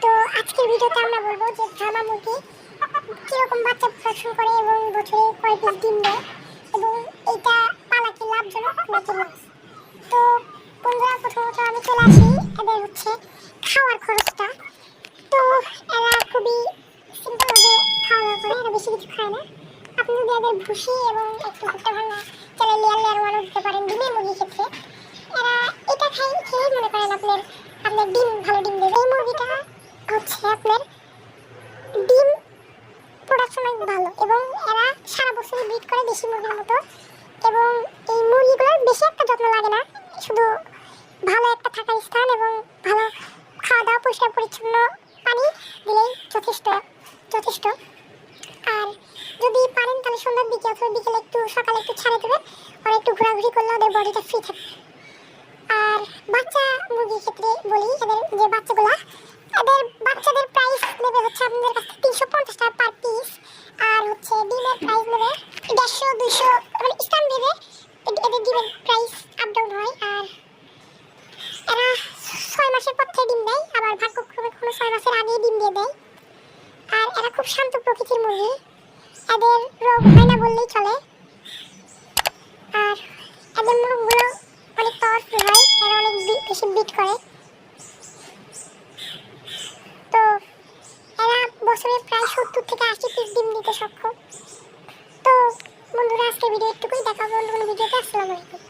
আজকের ভিডিওতে আমরা বলব যে ব্রাহ্মা মুরগি কীরকম বাচ্চা প্রদর্শন করে এবং বছরে কয় পিস ডিম দেয় এবং এইটা পালা কি লাভজনক নাকি লস তো বন্ধুরা, প্রথমত আমি চলে আসি এদের হচ্ছে খাওয়ার খরচটা। তো এরা খুবই সিম্পলভাবে খাওয়া করে, এরা বেশি কিছু খায় না। আপনি যদি এদের ভুসি এবং একটু ভুট্টা ভাঙা চালে লেয়ার লেয়ার ওয়ানও দিতে পারেন ডিমের মুরগির ক্ষেত্রে, এরা এটা খাই খেয়ে মনে করেন আপনার আপনার ডিম ভালো হচ্ছে আপনার ডিম প্রোডাকশন অনেক ভালো এবং এরা সারা বছরই ব্রিড করে দেশি মুরগির মতো এবং এই মুরগিগুলোর বেশি একটা যত্ন লাগে না। শুধু ভালো একটা থাকার স্থান এবং ভালো খাওয়া দাওয়া পরিষ্কার, পরিচ্ছন্ন পানি দিলেই যথেষ্ট যথেষ্ট। আর যদি পারেন তাহলে সন্ধ্যার দিকে অথবা বিকেলে একটু, সকালে একটু ছাড়ে দেবেন। আর একটু ঘোরাঘুরি করলে ওদের বডিটা ফ্রি থাকে। আর বাচ্চা মুরগির ক্ষেত্রে বলি, এদের যে বাচ্চাগুলা নেবে হচ্ছে আপনাদের কাছে তিনশো পঞ্চাশ টাকা পার পিস আর হচ্ছে ডিমের প্রাইস নেবে দেড়শো, দুইশো মানে স্থান দেবে এদের ডিমের প্রাইস আপ ডাউন হয়। আর এরা ছয় মাসের পর থেকে ডিম দেয়। আবার ভাগ্যক্রমে কোনো ছয় মাসের আগেই ডিম দিয়ে দেয়। আর এরা খুব শান্ত প্রকৃতির মুরগি। এদের রোগ হয় না বললেই চলে। প্রায় সত্তর থেকে আশি পিস ডিম দিতে সক্ষম। তো বন্ধুরা আজকে ভিডিও একটুকুই দেখা হবে অন্য কোনো ভিডিওতে। আসসালামু আলাইকুম।